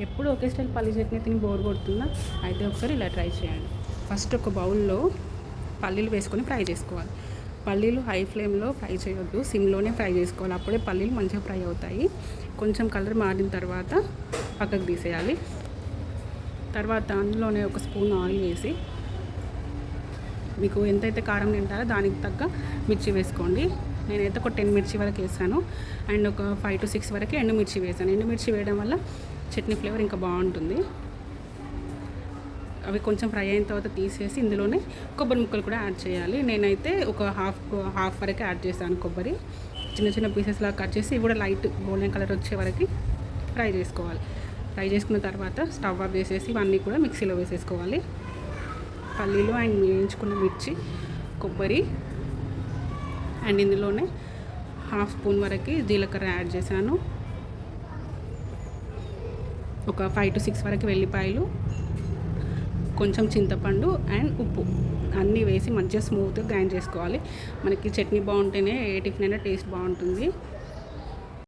ఎప్పుడు ఒకే స్టైల్ పల్లి చట్నీ తిని బోర్ కొడుతుందా? అయితే ఒకసారి ఇలా ట్రై చేయండి. ఫస్ట్ ఒక బౌల్లో పల్లీలు వేసుకొని ఫ్రై చేసుకోవాలి. పల్లీలు హై ఫ్లేమ్లో ఫ్రై చేయొద్దు. సిమ్లోనే ఫ్రై చేసుకోవాలి. అప్పుడే పల్లీలు మంచిగా ఫ్రై అవుతాయి. కొంచెం కలర్ మారిన తర్వాత పక్కకు తీసేయాలి. తర్వాత అందులోనే ఒక స్పూన్ ఆయిల్ వేసి మీకు ఎంతైతే కారం తింటారో దానికి తగ్గ మిర్చి వేసుకోండి. నేనైతే ఒక టెన్ మిర్చి వరకు వేసాను. అండ్ ఒక ఫైవ్ టు సిక్స్ వరకు ఎండుమిర్చి వేసాను. ఎండుమిర్చి వేయడం వల్ల చట్నీ ఫ్లేవర్ ఇంకా బాగుంటుంది. అవి కొంచెం ఫ్రై అయిన తర్వాత తీసేసి ఇందులోనే కొబ్బరి ముక్కలు కూడా యాడ్ చేయాలి. నేనైతే ఒక హాఫ్ హాఫ్ వరకు యాడ్ చేశాను కొబ్బరి. చిన్న చిన్న పీసెస్లా కట్ చేసి ఇవి కూడా లైట్ గోల్డెన్ కలర్ వచ్చే వరకు ఫ్రై చేసుకోవాలి. ఫ్రై చేసుకున్న తర్వాత స్టవ్ ఆఫ్ చేసేసి ఇవన్నీ కూడా మిక్సీలో వేసేసుకోవాలి. పల్లీలు అండ్ వేయించుకున్న మిర్చి కొబ్బరి అండ్ ఇందులోనే హాఫ్ స్పూన్ వరకు జీలకర్ర యాడ్ చేశాను. ఒక ఫైవ్ టు సిక్స్ వరకు వెల్లిపాయలు కొంచెం చింతపండు అండ్ ఉప్పు. అన్నీ వేసి మంచిగా స్మూత్గా గ్రైండ్ చేసుకోవాలి. మనకి చట్నీ బాగుంటేనే ఏ టిఫిన్ అయినా టేస్ట్ బాగుంటుంది.